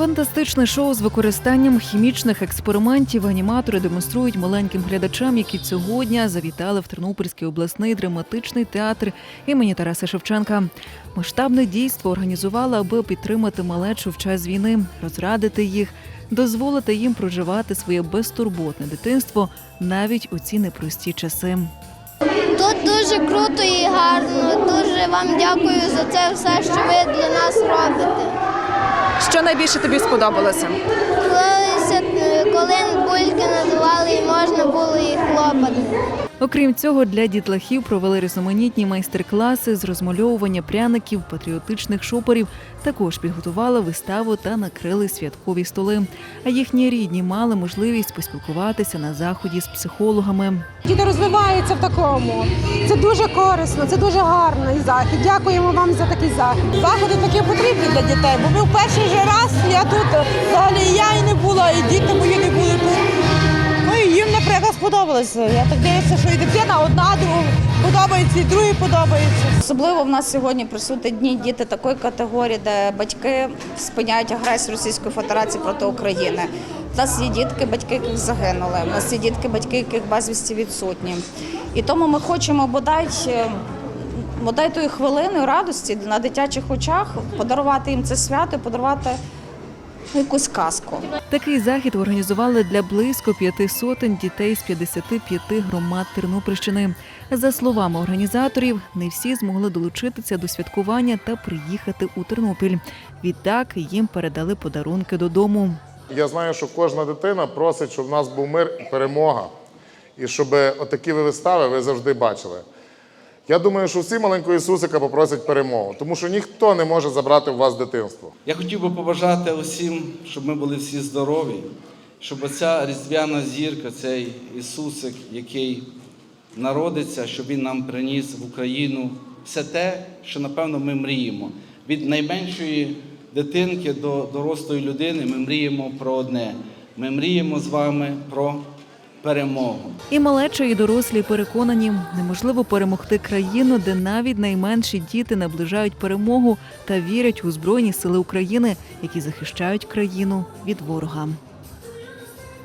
Фантастичне шоу з використанням хімічних експериментів аніматори демонструють маленьким глядачам, які цього дня завітали в Тернопільський обласний драматичний театр імені Тараса Шевченка. Масштабне дійство організували, аби підтримати малечу в час війни, розрадити їх, дозволити їм проживати своє безтурботне дитинство навіть у ці непрості часи. Тут дуже круто і гарно. Дуже вам дякую за це все, що ви для нас робите. Найбільше тобі сподобалося? Е, коли бульки надували і можна було їх лопати. Окрім цього, для дітлахів провели різноманітні майстер-класи з розмальовування пряників, патріотичних шопорів. Також підготували виставу та накрили святкові столи. А їхні рідні мали можливість поспілкуватися на заході з психологами. Діти розвиваються в такому. Це дуже корисно, це дуже гарний захід. Дякуємо вам за такий захід. Заходи такі потрібні для дітей, бо ми в перший раз я тут взагалі я і не була, сподобалося. Я так дивлюся, що і дитина одна другу подобається, і другій подобається. Особливо в нас сьогодні присутні дні діти такої категорії, де батьки спиняють агресію Російської Федерації проти України. У нас є дітки, батьки яких загинули. У нас є дітки, батьки яких безвісті відсутні. І тому ми хочемо бодай. е, Бодай тої хвилини радості на дитячих очах подарувати їм це свято, подарувати якусь казку. Такий захід організували для близько п'яти сотень дітей з 55 громад Тернопільщини. За словами організаторів, не всі змогли долучитися до святкування та приїхати у Тернопіль. Відтак їм передали подарунки додому. Я знаю, що кожна дитина просить, щоб в нас був мир і перемога. І щоб отакі ви вистави ви завжди бачили. Я думаю, що всі маленького Ісусика попросять перемогу, тому що ніхто не може забрати у вас дитинство. Я хотів би побажати усім, щоб ми були всі здорові, щоб оця різдвяна зірка, цей Ісусик, який народиться, щоб Він нам приніс в Україну все те, що напевно ми мріємо. Від найменшої дитинки до дорослої людини ми мріємо про одне. Ми мріємо з вами про перемогу. І малеча, і дорослі переконані, неможливо перемогти країну, де навіть найменші діти наближають перемогу та вірять у збройні сили України, які захищають країну від ворога.